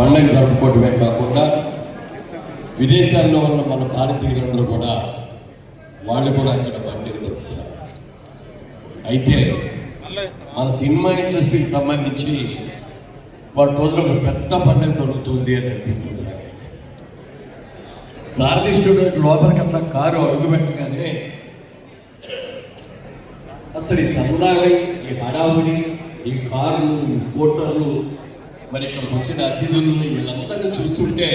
పండుగ జరుపుకోవడమే కాకుండా విదేశాల్లో ఉన్న మన భారతీయులందరూ కూడా వాళ్ళు కూడా అక్కడ పండుగ జరుపుతున్నారు. అయితే మన సినిమా ఇండస్ట్రీకి సంబంధించి వాటి రోజున ఒక పెద్ద పండుగ జరుగుతుంది అని అనిపిస్తుంది నాకైతే. సారథి స్టూడెంట్ లోపలికి అట్లా కారు అడుగుపెట్టగానే అసలు ఈ సందాలి ఈ హడావుడి ఈ కార్లు ఈ స్కూటర్లు మరి ఇక్కడికి వచ్చిన అతిథులు వీళ్ళందరినీ చూస్తుంటే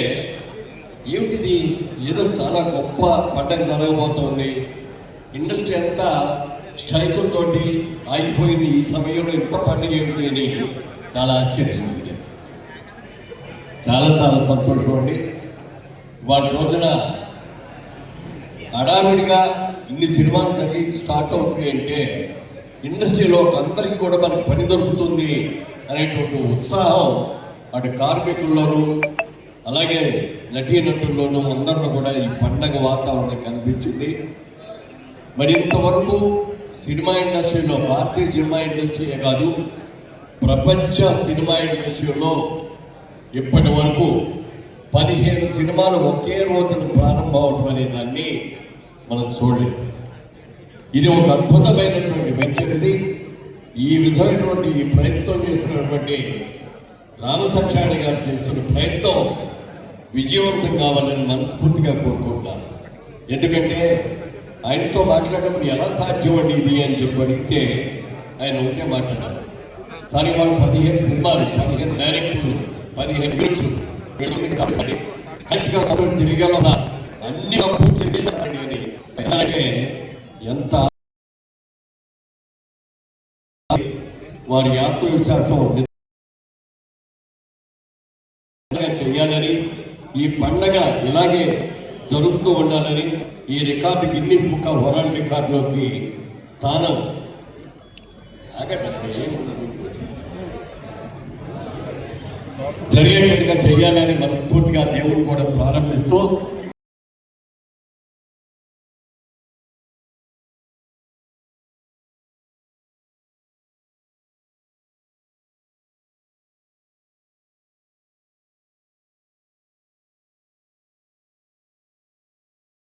ఏమిటిది? ఏదో చాలా గొప్ప పండగ జరగబోతోంది. ఇండస్ట్రీ అంతా స్ట్రైకులతో ఆగిపోయింది. ఈ సమయంలో ఇంత పండుగ ఏమిటి అని చాలా ఆశ్చర్యం చాలా చాలా సంతోషం అండి. వాటి రోజున హడావిడిగా ఇన్ని సినిమాలు కలిగి స్టార్ట్ అవుతున్నాయి అంటే ఇండస్ట్రీలో అందరికీ కూడా మనకు పని దొరుకుతుంది అనేటువంటి ఉత్సాహం అటు కార్మికుల్లోనూ అలాగే నటీనటుల్లోనూ అందరిలో కూడా ఈ పండగ వాతావరణం కనిపించింది. మరి ఇంతవరకు సినిమా ఇండస్ట్రీలో భారతీయ సినిమా ఇండస్ట్రీయే కాదు ప్రపంచ సినిమా ఇండస్ట్రీలో ఇప్పటి వరకు పదిహేను సినిమాలు ఒకే రోజున ప్రారంభం అవటం అనే దాన్ని మనం చూడలేదు. ఇది ఒక అద్భుతమైనటువంటి వెంచర్ ఇది ఈ విధమైనటువంటి ఈ ప్రయత్నం చేసినటువంటి రామసక్షాణి గారు చేస్తున్న ప్రయత్నం విజయవంతం కావాలని మనస్ఫూర్తిగా కోరుకుంటాను. ఎందుకంటే ఆయనతో మాట్లాడినప్పుడు ఎలా సాధ్యం అండి ఇది అని చెప్పి అడిగితే ఆయన ఉంటే మాట్లాడారు. కానీ వాళ్ళు పదిహేను సినిమాలు పదిహేను డైరెక్టర్లు పదిహేను గ్రూప్స్ వీళ్ళకి కరెక్ట్గా సమయం తిరిగేలా అన్ని పూర్తి చేశారండి అని. అలాగే ఎంత వారి ఆత్మవిశ్వాసం చేయాలని ఈ పండగ ఇలాగే జరుగుతూ ఉండాలని ఈ record Guinness book of world రికార్డులోకి స్థానం. జరిగేటట్టుగా చేయాలని మనస్ఫూర్తిగా దేవుడు కూడా ప్రారంభిస్తూ